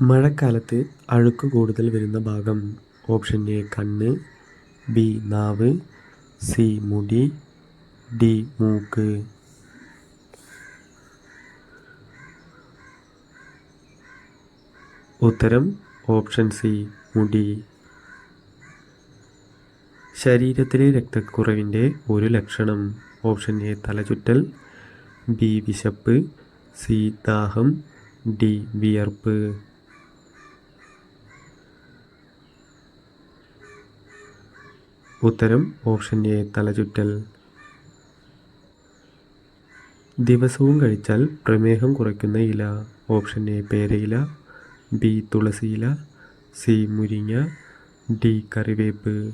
മഴക്കാലത്ത് അഴുക്ക് കൂടുതൽ വരുന്ന ഭാഗം ഓപ്ഷൻ എ കണ്ണ് ബി നാവ് സി മുടി ഡി മൂക്ക്. ഉത്തരം ഓപ്ഷൻ സി മുടി. ശരീരത്തിലെ രക്തക്കുറവിന്റെ ഒരു ലക്ഷണം ഓപ്ഷൻ എ തലചുറ്റൽ ബി വിശപ്പ് സി ദാഹം ഡി വിയർപ്പ്. ഉത്തരം ഓപ്ഷൻ എ തലചുറ്റൽ. ദിവസവും കഴിച്ചാൽ പ്രമേഹം കുറയ്ക്കുന്ന ഇല. ഓപ്ഷൻ എ പേരയില. ബി തുളസിയില. സി മുരിങ്ങ. ഡി കറിവേപ്പ്.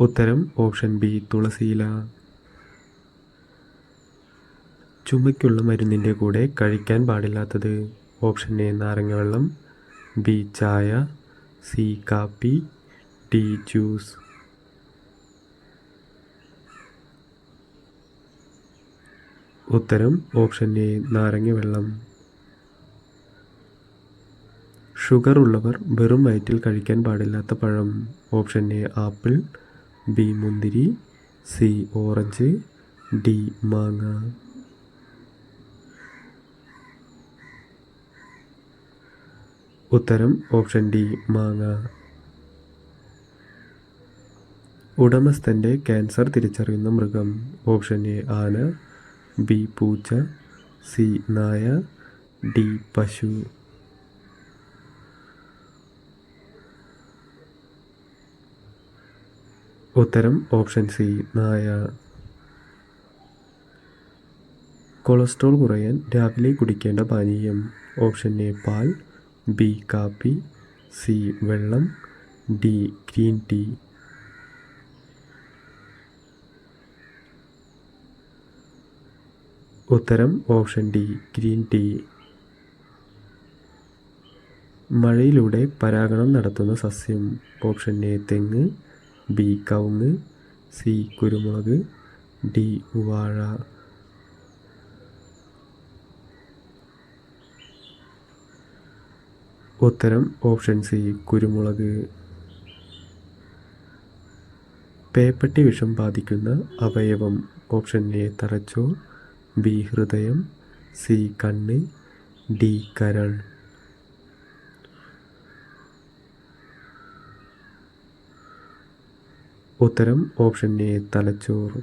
ഉത്തരം ഓപ്ഷൻ ബി തുളസിയില. ചുമയ്ക്കുള്ള മരുന്നിന്റെ കൂടെ കഴിക്കാൻ പാടില്ലാത്തത്. ഓപ്ഷൻ എ നാരങ്ങ വെള്ളം ബി ചായ സി കാപ്പി ഡി ജ്യൂസ്. ഉത്തരം ഓപ്ഷൻ എ നാരങ്ങ വെള്ളം. ഷുഗർ ഉള്ളവർ വെറും വയറ്റിൽ കഴിക്കാൻ പാടില്ലാത്ത പഴം. Option A apple. ബി മുന്തിരി. C orange. ഡി മാങ്ങ. ഉത്തരം ഓപ്ഷൻ ഡി മാങ്ങ. ഉടമസ്ഥന്റെ ക്യാൻസർ തിരിച്ചറിയുന്ന മൃഗം. ഓപ്ഷൻ എ ആന. ബി പൂച്ച. സി നായ. ഡി പശു. ഉത്തരം ഓപ്ഷൻ സി നായ. കൊളസ്ട്രോൾ കുറയാൻ രാവിലെ കുടിക്കേണ്ട പാനീയം. ഓപ്ഷൻ എ പാൽ. ബി കാപ്പി സി വെള്ളം ഡി ഗ്രീൻ ടീ. ഉത്തരം ഓപ്ഷൻ ഡി ഗ്രീൻ ടീ. മഴയിലൂടെ പരാഗണം നടത്തുന്ന സസ്യം. ഓപ്ഷൻ എ തെങ്ങ്. ബി കവുങ്ങ്. സി കുരുമുളക്. ഡി വാഴ. ഉത്തരം ഓപ്ഷൻ സി കുരുമുളക്. പേപ്പട്ടി വിഷം ബാധിക്കുന്ന അവയവം ഓപ്ഷൻ എ തറച്ചോർ. ബി ഹൃദയം. സി കണ്ണ്. ഡി കരൾ. ഉത്തരം ഓപ്ഷൻ എ തലച്ചോർ